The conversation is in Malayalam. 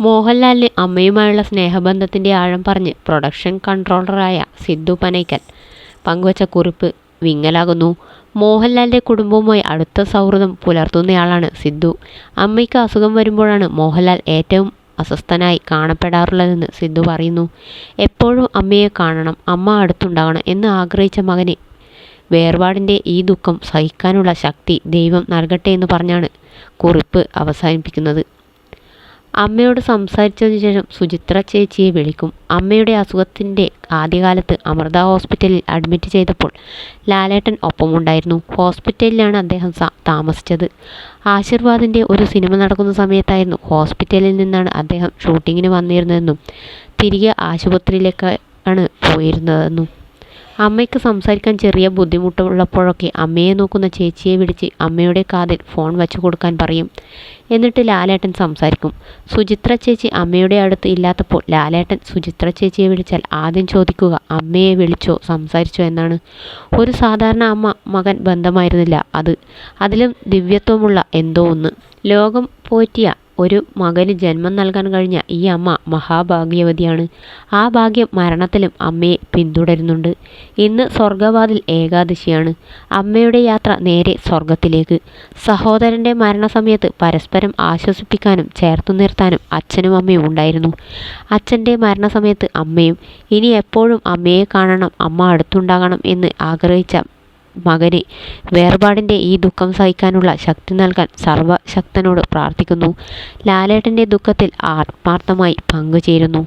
മോഹൻലാലിന് അമ്മയുമായുള്ള സ്നേഹബന്ധത്തിന്റെ ആഴം പറഞ്ഞ് പ്രൊഡക്ഷൻ കൺട്രോളറായ സിദ്ധു പനയ്ക്കൽ പങ്കുവച്ച കുറിപ്പ് വിങ്ങലാകുന്നു. മോഹൻലാലിന്റെ കുടുംബവുമായി അടുത്ത സൗഹൃദം പുലർത്തുന്നയാളാണ് സിദ്ധു. അമ്മയ്ക്ക് അസുഖം വരുമ്പോഴാണ് മോഹൻലാൽ ഏറ്റവും അസ്വസ്ഥനായി കാണപ്പെടാറുള്ളതെന്ന് സിദ്ധു പറയുന്നു. എപ്പോഴും അമ്മയെ കാണണം, അമ്മ അടുത്തുണ്ടാകണം എന്ന് ആഗ്രഹിച്ച മകന് വേർപാടിന്റെ ഈ ദുഃഖം സഹിക്കാനുള്ള ശക്തി ദൈവം നൽകട്ടെ എന്ന് പറഞ്ഞാണ് കുറിപ്പ് അവസാനിപ്പിക്കുന്നത്. അമ്മയോട് സംസാരിച്ചതിന് ശേഷം സുചിത്ര ചേച്ചിയെ വിളിക്കും. അമ്മയുടെ അസുഖത്തിന്റെ ആദ്യകാലത്ത് അമൃത ഹോസ്പിറ്റലിൽ അഡ്മിറ്റ് ചെയ്തപ്പോൾ ലാലേട്ടൻ ഒപ്പമുണ്ടായിരുന്നു. ഹോസ്പിറ്റലിലാണ് അദ്ദേഹം താമസിച്ചത്. ആശീർവാദിന്റെ ഒരു സിനിമ നടക്കുന്ന സമയത്തായിരുന്നു ഹോസ്പിറ്റലിൽ നിന്നാണ് അദ്ദേഹം ഷൂട്ടിങ്ങിന് വന്നിരുന്നതെന്നും തിരികെ ആശുപത്രിയിലേക്കാണ് പോയിരുന്നതെന്നും അമ്മയ്ക്ക് സംസാരിക്കാൻ ചെറിയ ബുദ്ധിമുട്ടുള്ളപ്പോഴൊക്കെ അമ്മയെ നോക്കുന്ന ചേച്ചിയെ വിളിച്ച് അമ്മയുടെ കാതിൽ ഫോൺ വെച്ചു കൊടുക്കാൻ പറയും. എന്നിട്ട് ലാലേട്ടൻ സംസാരിക്കും. സുചിത്ര ചേച്ചി അമ്മയുടെ അടുത്ത് ഇല്ലാത്തപ്പോൾ ലാലേട്ടൻ സുചിത്ര ചേച്ചിയെ വിളിച്ചാൽ ആദ്യം ചോദിക്കുക അമ്മയെ വിളിച്ചോ സംസാരിച്ചോ എന്നാണ്. ഒരു സാധാരണ അമ്മ മകൻ ബന്ധമായിരുന്നില്ല അത്. അതിലും ദിവ്യത്വമുള്ള എന്തോ ഒന്ന്. ലോകം പോറ്റിയ ഒരു മകന് ജന്മം നൽകാൻ കഴിഞ്ഞ ഈ അമ്മ മഹാഭാഗ്യവതിയാണ്. ആ ഭാഗ്യം മരണത്തിലും അമ്മയെ പിന്തുടരുന്നുണ്ട്. ഇന്ന് സ്വർഗവാതിൽ ഏകാദശിയാണ്. അമ്മയുടെ യാത്ര നേരെ സ്വർഗത്തിലേക്ക് സഹോദരന്റെ മരണസമയത്ത് പരസ്പരം ആശ്വസിപ്പിക്കാനും ചേർത്തു നിർത്താനും അച്ഛനും അമ്മയും ഉണ്ടായിരുന്നു. അച്ഛന്റെ മരണസമയത്ത് അമ്മയും. ഇനി എപ്പോഴും അമ്മയെ കാണണം, അമ്മ അടുത്തുണ്ടാകണം എന്ന് ആഗ്രഹിച്ച മകന് വേർപാടിന്റെ ഈ ദുഃഖം സഹിക്കാനുള്ള ശക്തി നൽകാൻ സർവശക്തനോട് പ്രാർത്ഥിക്കുന്നു. ലാലേട്ടന്റെ ദുഃഖത്തിൽ ആത്മാർത്ഥമായി പങ്കുചേരുന്നു.